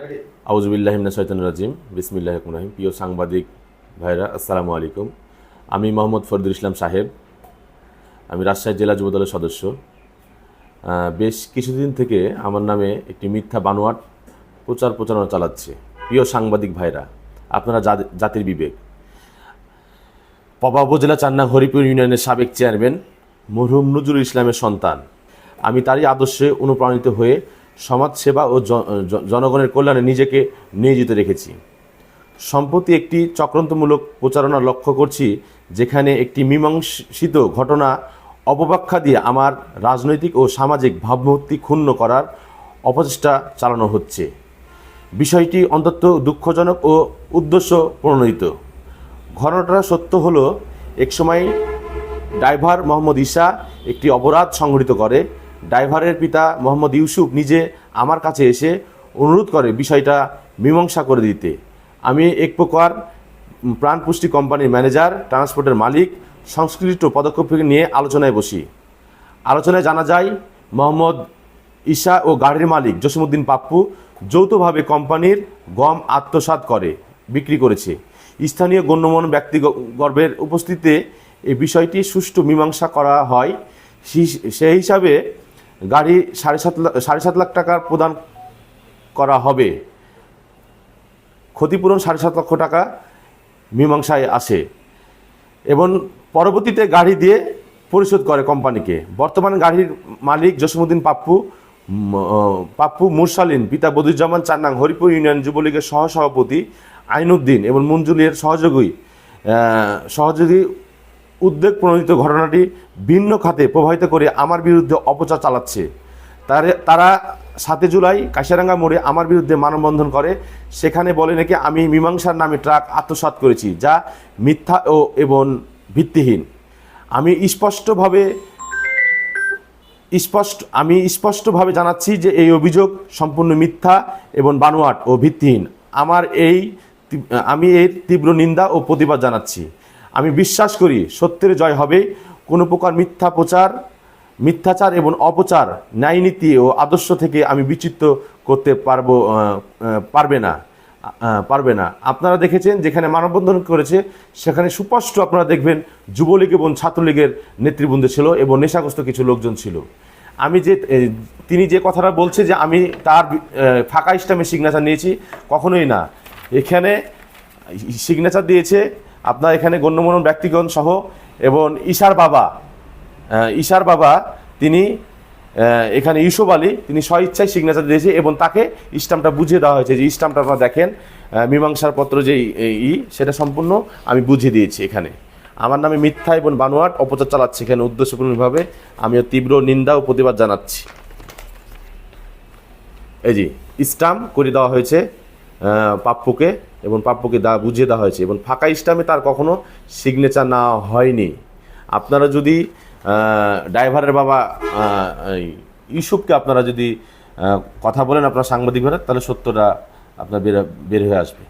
আউজুবিল্লাহিমনা সৈতান রাজিম। বিসমিল্লাহ রহিম। প্রিয় সাংবাদিক ভাইরা আসসালামু আলাইকুম। আমি মোহাম্মদ ফরিদুল ইসলাম সাহেব। আমি রাজশাহী জেলা যুবদলের সদস্য। বেশ কিছুদিন থেকে আমার নামে একটি মিথ্যা বানোয়াট প্রচার প্রচারণা চালাচ্ছে। প্রিয় সাংবাদিক ভাইরা আপনারা জাতির বিবেক। পবা উপজেলা চান্না হরিপুর ইউনিয়নের সাবেক চেয়ারম্যান মরহুম নজরুল ইসলামের সন্তান। আমি তারই আদর্শে অনুপ্রাণিত হয়ে সমাজসেবা ও জন- জন- জনগণের কল্যাণে নিজেকে নিয়োজিত রেখেছি। সম্প্রতি একটি চক্রান্তমূলক প্রচারণা লক্ষ্য করছি, যেখানে একটি মীমাংসিত ঘটনা অপব্যাখ্যা দিয়ে আমার রাজনৈতিক ও সামাজিক ভাবমূর্তি ক্ষুণ্ণ করার অপচেষ্টা চালানো হচ্ছে। বিষয়টি অন্তত দুঃখজনক ও উদ্দেশ্য প্রণোদিত। ঘটনাটা সত্য হলো, একসময় ড্রাইভার মোহাম্মদ ঈশা একটি অপরাধ সংঘটিত করে ড্রাইভারের পিতা মোহাম্মদ ইউসুফ নিজে আমার কাছে এসে অনুরোধ করে বিষয়টা মীমাংসা করে দিতে। আমি এক প্রকার উম, প্রাণপুষ্টি কোম্পানির ম্যানেজার ট্রান্সপোর্টের মালিক সংশ্লিষ্ট পদক্ষেপ নিয়ে আলোচনায় বসি। আলোচনায় জানা যায় মোহাম্মদ ঈশা ও গাড়ির মালিক জসিমুদ্দিন পাপ্পু যৌথভাবে কোম্পানির গম আত্মসাৎ করে বিক্রি করেছে। স্থানীয় গণ্যমান্য ব্যক্তি গর্বের উপস্থিতিতে এই বিষয়টি সুষ্ঠু মীমাংসা করা হয়। সেই হিসাবে গাড়ি সাড়ে সাত লাখ সাড়ে সাত লাখ টাকার প্রদান করা হবে। ক্ষতিপূরণ সাড়ে সাত লক্ষ টাকা মীমাংসায় আসে এবং পরবর্তীতে গাড়ি দিয়ে পরিশোধ করে কোম্পানিকে। বর্তমান গাড়ির মালিক জসিমুদ্দিন পাপ্পু পাপ্পু মুরসালিন, পিতা বদুজ্জামান চান্নাং, হরিপুর ইউনিয়ন যুবলীগের সহসভাপতি আইনুদ্দিন এবং মঞ্জুলির সহযোগী সহযোগী উদ্বেগ প্রণোদিত ঘটনাটি ভিন্ন খাতে প্রভাবিত করে আমার বিরুদ্ধে অপচার চালাচ্ছে। তারে সাতে জুলাই কাশিয়ারাঙ্গা মোড়ে আমার বিরুদ্ধে মানববন্ধন করে। সেখানে বলে নাকি, আমি মীমাংসার নামে ট্রাক আত্মসাৎ করেছি, যা মিথ্যা ও, এবং ভিত্তিহীন। আমি স্পষ্টভাবে, স্পষ্ট, আমি স্পষ্টভাবে জানাচ্ছি যে এই অভিযোগ সম্পূর্ণ মিথ্যা এবং বানোয়াট ও ভিত্তিহীন। আমার এই আমি এর তীব্র নিন্দা ও প্রতিবাদ জানাচ্ছি। আমি বিশ্বাস করি সত্যের জয় হবে। কোনো প্রকার মিথ্যা প্রচার, মিথ্যাচার এবং অপচার ন্যায়নীতি ও আদর্শ থেকে আমি বিচিত্র করতে পারব পারবে না পারবে না। আপনারা দেখেছেন যেখানে মানববন্ধন করেছে, সেখানে সুস্পষ্ট আপনারা দেখবেন যুবলীগ এবং ছাত্রলীগের নেতৃবৃন্দ ছিল এবং নেশাগ্রস্ত কিছু লোকজন ছিল। আমি যে তিনি যে কথাটা বলছে যে আমি তার ফাঁকা ইস্টামে সিগনেচার নিয়েছি, কখনোই না। এখানে সিগনেচার দিয়েছে আপনার এখানে গণ্যমান্য ব্যক্তিগণ সহ এবং ঈশার বাবা ঈশার বাবা তিনি এখানে ইউসুফ আলী, তিনি স্বইচ্ছায় সিগনেচার দিয়েছে এবং তাকে ইস্টামটা বুঝিয়ে দেওয়া হয়েছে যে ইস্টামটা আপনারা দেখেন মীমাংসার পত্র যে ই- সেটা সম্পূর্ণ আমি বুঝিয়ে দিয়েছি এখানে। আমার নামে মিথ্যা এবং বানোয়াট অপচার চালাচ্ছে এখানে উদ্দেশ্যপূর্ণভাবে। আমিও তীব্র নিন্দা ও প্রতিবাদ জানাচ্ছি। এই জি ইস্টাম করে দেওয়া হয়েছে। পাপ্পুকে এবং পাপ্পুকে দা বুঝিয়ে দেওয়া হয়েছে এবং ফাঁকা স্টামে তার কখনো সিগনেচার না হয়নি। আপনারা যদি ড্রাইভারের বাবা ইউসুফকে আপনারা যদি কথা বলেন আপনার সাংবাদিক তাহলে সত্যটা আপনার বের বের হয়ে আসবে।